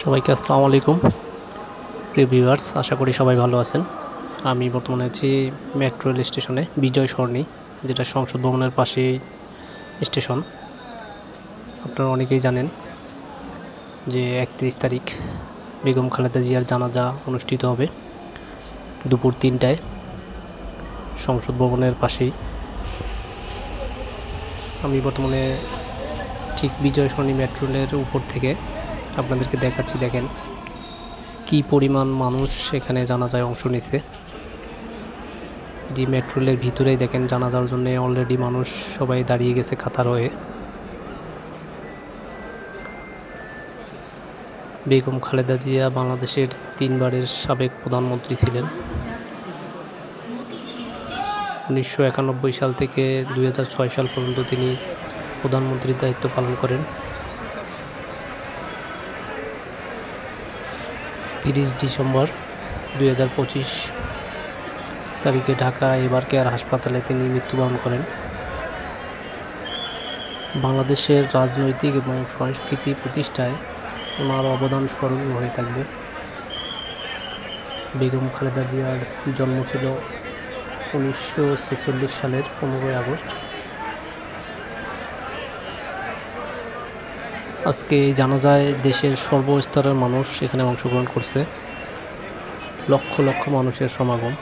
সবাইকে আসসালামু আলাইকুম। প্রিয় ভিউয়ার্স, আশা করি সবাই ভালো আছেন। আমি বর্তমানে আছি মেট্রো রেল স্টেশনে, বিজয় সরণি, যেটা সংসদ ভবনের পাশে স্টেশন। আপনারা অনেকেই জানেন যে একত্রিশ তারিখ বেগম খালেদা জিয়ার জানাজা অনুষ্ঠিত হবে দুপুর তিনটায় সংসদ ভবনের পাশেই। আমি বর্তমানে ঠিক বিজয় সরণি মেট্রো রেলের উপর থেকে আপনাদেরকে দেখাচ্ছি, দেখেন। কি পরিমাণ মানুষ এখানে জানাজায় অংশ নিছে। এটি মেট্রো রেলের ভিতরেই দেখেন, জানাজার জন্য অলরেডি মানুষ সবাই দাঁড়িয়ে গেছে কাতার হয়ে। বেগম খালেদা জিয়া বাংলাদেশের তিনবারের সাবেক প্রধানমন্ত্রী ছিলেন। উনিশশো একানব্বই সাল থেকে দু হাজার ছয় সাল পর্যন্ত তিনি প্রধানমন্ত্রীর দায়িত্ব পালন করেন। তিরিশ ডিসেম্বর দুই হাজার পঁচিশ তারিখে ঢাকা এবার কেয়ার হাসপাতালে তিনি মৃত্যুবরণ করেন। বাংলাদেশের রাজনৈতিক এবং সংস্কৃতি প্রতিষ্ঠায় ওনার অবদান স্মরণীয় হয়ে থাকবে। বেগম খালেদা জিয়ার জন্ম ছিল উনিশশো ছেচল্লিশ সালের পনেরোই আগস্ট। আজকে জানা যায় দেশের সর্বস্তরের মানুষ এখানে অংশগ্রহণ করছে। লক্ষ লক্ষ মানুষের সমাগম।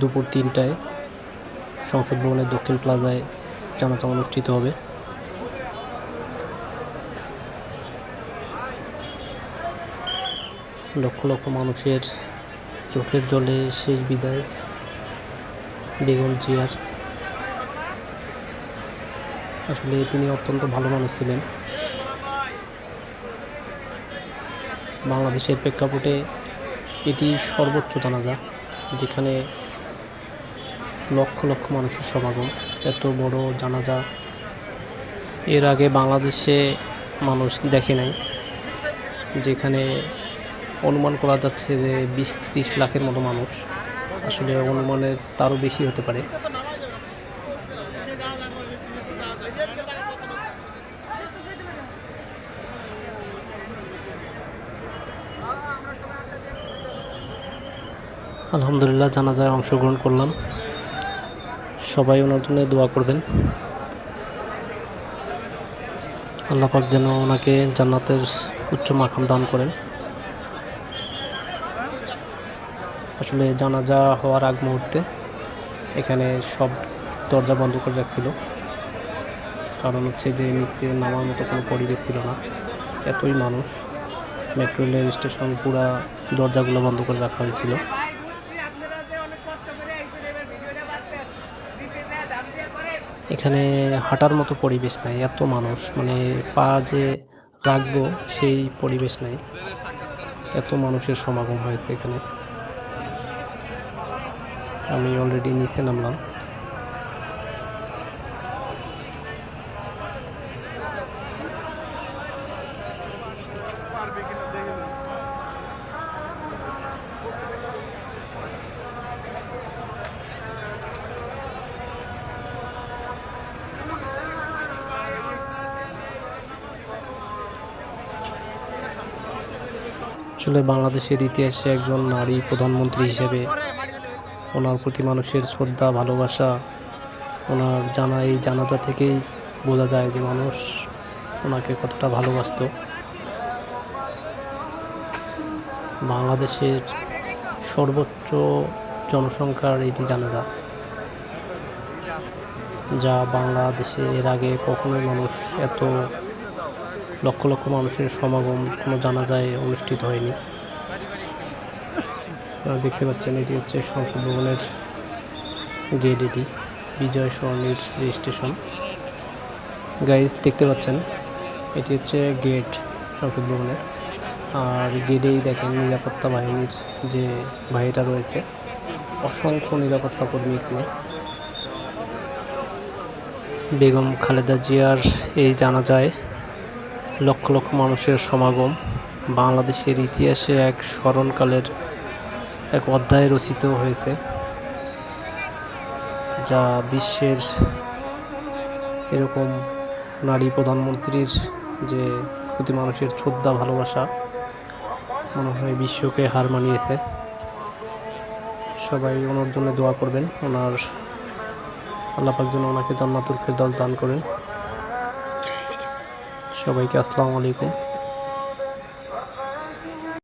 দুপুর তিনটায় সংসদ ভবনের দক্ষিণ প্লাজায় জানাজা অনুষ্ঠিত হবে। লক্ষ লক্ষ মানুষের চোখের জলে শেষ বিদায়, বেগম জিয়ার। আসলে তিনি অত্যন্ত ভালো মানুষ ছিলেন। বাংলাদেশের প্রেক্ষাপটে এটি সর্বোচ্চ জানাজা, যেখানে লক্ষ লক্ষ মানুষের সমাগম। এত বড় জানাজা এর আগে বাংলাদেশে মানুষ দেখে নাই, যেখানে অনুমান করা যাচ্ছে যে বিশ ত্রিশ লাখের মতো মানুষ আসলে অনুমানের তারও বেশি হতে পারে। আলহামদুলিল্লাহ জানাজায় অংশগ্রহণ করলাম। সবাই ওনার জন্য দোয়া করবেন। আল্লাহ পাক যেন ওনাকে জান্নাতের উচ্চ মাকাম দান করেন। আসলে জানাজা হওয়ার আগ মুহূর্তে এখানে সব দরজা বন্ধ করে রাখছিল। কারণ হচ্ছে যে নিচে নামার মতো কোনো পরিবেশ ছিল না। এতই মানুষ। মেট্রো রেল স্টেশন পুরা দরজাগুলো বন্ধ করে রাখা হয়েছিল। এখানে হাঁটার মতো পরিবেশ নাই, এত মানুষ। মানে পা যে রাখব সেই পরিবেশ নাই। এত মানুষের সমাগম হয়েছে এখানে। আমি অলরেডি নিচে নামলাম। আসলে বাংলাদেশের ইতিহাসে একজন নারী প্রধানমন্ত্রী হিসেবে ওনার প্রতি মানুষের শ্রদ্ধা, ভালোবাসা, ওনার জানা, এই জানাজা থেকেই বোঝা যায় যে মানুষ ওনাকে কতটা ভালোবাসত। বাংলাদেশের সর্বোচ্চ জনসংখ্যার এটি জানাজা, যা বাংলাদেশে এর আগে কখনোই মানুষ এত লক্ষ লক্ষ মানুষের সমাগম কোনো জানাজায় অনুষ্ঠিত হয়নি। আপনারা দেখতে পাচ্ছেন, এটি হচ্ছে সংসদ ভবনের গেট এটি। বিজয় সরণির যে স্টেশন গাইজ দেখতে পাচ্ছেন, এটি হচ্ছে গেট সংসদ ভবনের। আর গেটেই দেখেন নিরাপত্তা বাহিনীর যে ভাইরা রয়েছে, অসংখ্য নিরাপত্তা কর্মী এখানে। বেগম খালেদা জিয়ার এই জানা যায় লক্ষ লক্ষ মানুষের সমাগম। বাংলাদেশের ইতিহাসে এক স্মরণকালের এক অধ্যায় রচিত হয়েছে, যা বিশ্বের এরকম নারী প্রধানমন্ত্রীর যে প্রতি মানুষের শ্রদ্ধা, ভালোবাসা, মনে হয় বিশ্বকে হার মানিয়েছে। সবাই ওনার জন্য দোয়া করবেন। ওনার আল্লাপাক জন্য ওনাকে জান্নাতুল ফেরদাউস দান করেন। সবাইকে আসসালামু আলাইকুম।